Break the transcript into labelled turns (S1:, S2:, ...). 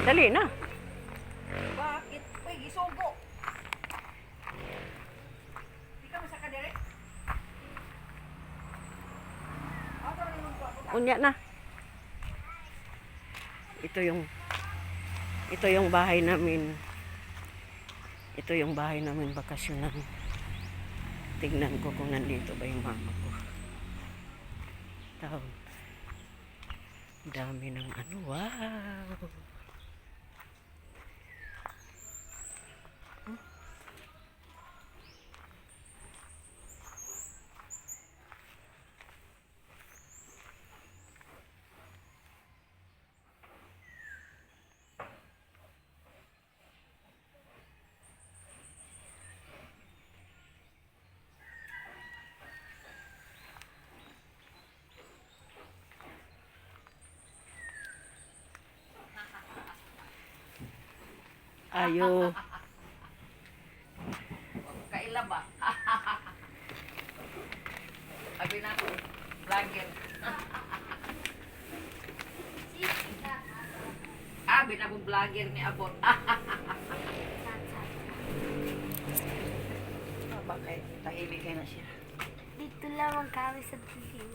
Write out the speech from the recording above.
S1: Dali na.
S2: Bakit? Uy, gisugo. Di ka masaka dire?
S1: Unya na. Ito yung ito yung bahay namin. Ito yung bahay namin bakasyonan. Tignan ko kung nandito ba yung mama ko. Tawag. Dami ng ano. Wow. Ayo.
S2: Kaila ba? Abi na ako, vlogger. Abi na akong vlogger ni Abot. Ah, bakit? Tahimik kayo na siya.
S3: Dito lamang kami sa dilim.